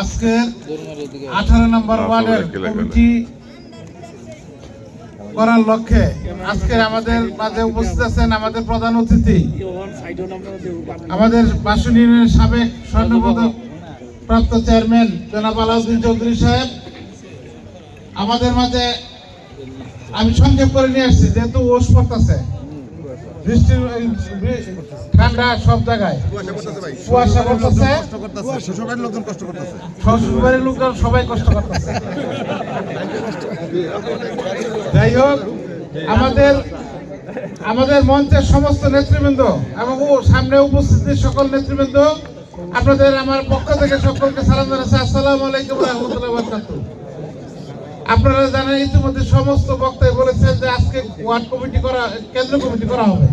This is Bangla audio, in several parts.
আজকের আঠারো নম্বর ওয়ার্ডের কমিটি করার লক্ষ্যে আজকে আমাদের মাঝে উপস্থিত আছেন আমাদের প্রধান অতিথি আমাদের বাসন ইউনিয়নের সাবেক স্বর্ণপদক প্রাপ্ত চেয়ারম্যান জনাব আলাউদ্দিন চৌধুরী সাহেব। আমাদের মাঝে আমি সংক্ষেপ করে নিয়ে আসছি যেহেতু ওষ পড়তেছে ঠান্ডা সব জায়গায়। কুয়াশা শ্বশুরবাড়ির লোকজন কষ্ট করতেছে শ্বশুরবাড়ির লোকরা সবাই কষ্ট করতেছে। যাই হোক, আমাদের আমাদের মঞ্চের সমস্ত নেতৃবৃন্দ এবং সামনে উপস্থিত সকল নেতৃবৃন্দ, আপনাদের আমার পক্ষ থেকে সকলকে সালাম জানাচ্ছি। আসসালামু আলাইকুম রহমতুল্লাহ আপনারা জানেন, ইতিমধ্যে সমস্ত বক্তাই বলেছেন যে আজকে ওয়ার্ড কমিটি করা, কেন্দ্র কমিটি করা হবে।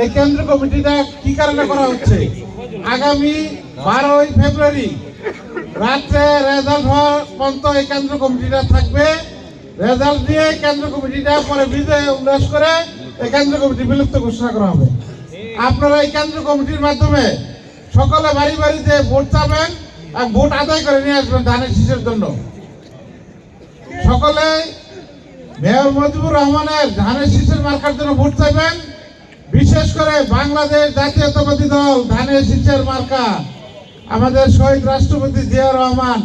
এই কেন্দ্র কমিটিটা কি কারণে করা হচ্ছে? আগামী বারোই ফেব্রুয়ারি রাত্রে রেজাল্ট হওয়ার পর্যন্ত এই কেন্দ্র কমিটিটা থাকবে। রেজাল্ট দিয়ে কেন্দ্র কমিটিটা পরে বিজয় উল্লাস করে এই কেন্দ্র কমিটি বিলুপ্ত ঘোষণা করা হবে। আপনারা এই কেন্দ্র কমিটির মাধ্যমে সকলে বাড়ি বাড়িতে ভোট চাবেন আর ভোট আদায় করে নিয়ে আসবেন ধানের শীষের জন্য। সকলে মেয়র মুজিবুর রহমানের ধানের শীষের মার্কার জন্য ভোট চাইবেন। বিশেষ করে বাংলাদেশ জাতীয়তাবাদী দল ধানের শীষের মার্কা আমাদের শহীদ রাষ্ট্রপতি জিয়া রহমান,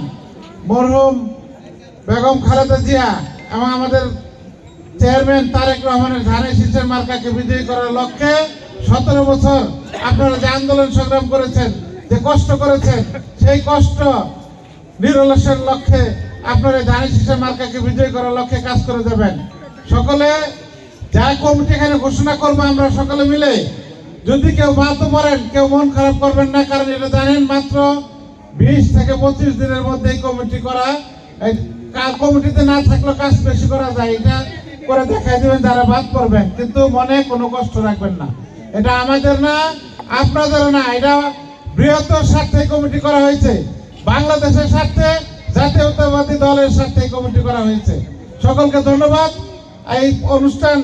মরহুম বেগম খালেদা জিয়া এবং আমাদের চেয়ারম্যান তারেক রহমানের ধানের শীষের মার্কাকে বিজয়ী করার লক্ষ্যে সতেরো বছর আপনারা যে আন্দোলন সংগ্রাম করেছেন, যে কষ্ট করেছেন, সেই কষ্ট নিরলসের লক্ষ্যে আপনারা ধানের শীষের মার্কাকে বিজয়ী করার লক্ষ্যে কাজ করে যাবেন। সকলে যা কমিটি এখানে ঘোষণা করব, আমরা সকলে মিলে। যদি কেউ বাধ্য করেন, কেউ মন খারাপ করবেন না, কারণ এটা জানেন মাত্র বিশ থেকে পঁচিশ দিনের মধ্যে কমিটি করা কমিটিতে না থাকলেও কাজ বেশি করা যায়, এটা করে দেখাই দেবেন যারা বাদ করবেন কিন্তু মনে কোনো কষ্ট রাখবেন না। এটা আমাদের না আপনাদের না, এটা বৃহত্তর স্বার্থে কমিটি করা হয়েছে। বাংলাদেশের স্বার্থে জাতীয়তাবাদী দলের সাথে কমিটি করা হয়েছে। সকলকে ধন্যবাদ। এই অনুষ্ঠান